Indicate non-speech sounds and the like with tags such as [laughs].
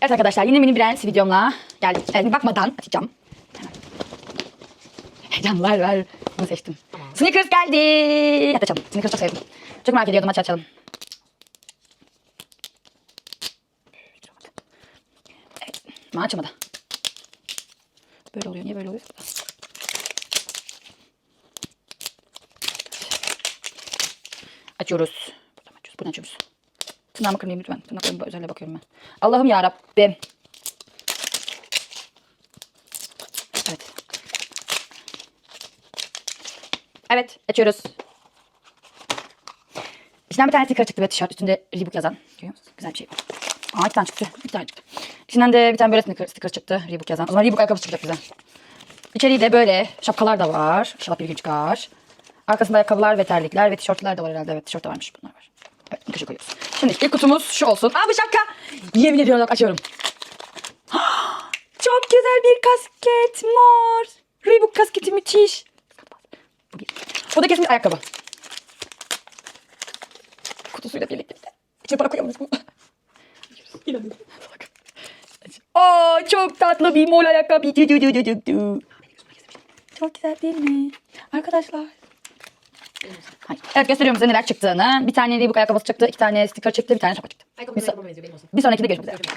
Evet arkadaşlar yine mini brands videomla geldik. Evet, bakmadan açacağım. Heyecanlar var. Bunu seçtim. Snickers geldi. Hadi açalım. Snickers çok sevdim. Çok merak ediyordum. Aç açalım. Evet. Ama açamadı. Böyle oluyor. Niye böyle oluyor? Açıyoruz. Buradan açıyoruz. Buradan açıyoruz. Tırnağımı kırmayayım lütfen. Tırnaklarımın özelliğe bakıyorum ben. Allah'ım ya. Evet. Evet, açıyoruz. İçinden bir tane sticker çıktı ve tişört üstünde Reebok yazan. Görüyor musunuz? Güzel bir şey. Aa iki tane çıktı. Bir tane çıktı. İçinden de bir tane böyle sticker, sticker çıktı. Reebok yazan. O zaman Reebok ayakkabısı çıkacak bize. İçeriği de böyle şapkalar da var. İnşallah bir gün çıkar. Arkasında ayakkabılar ve terlikler ve tişörtler de var herhalde. Evet tişört de varmış bunlar var. Evet köşe koyuyoruz. Şimdi ilk kutumuz şu olsun. Aa bu şapka. Yemin ediyorum bak açıyorum. [gasps] Çok güzel bir kasket mor. Reebok kasketi müthiş. Bu da kesin ayakkabı. Kutusuyla birlikte. İçine para mu? [laughs] İnanıyorum. Aa çok tatlı bir mol ayakkabı. Çok güzel değil mi? Arkadaşlar. Hayır. Evet gösteriyorum size neler çıktığını. Bir tane Reebok ayakkabısı çıktı, iki tane sticker çıktı, bir tane şapka çıktı. Bir, so- bir sonrakinde görüşmek üzere.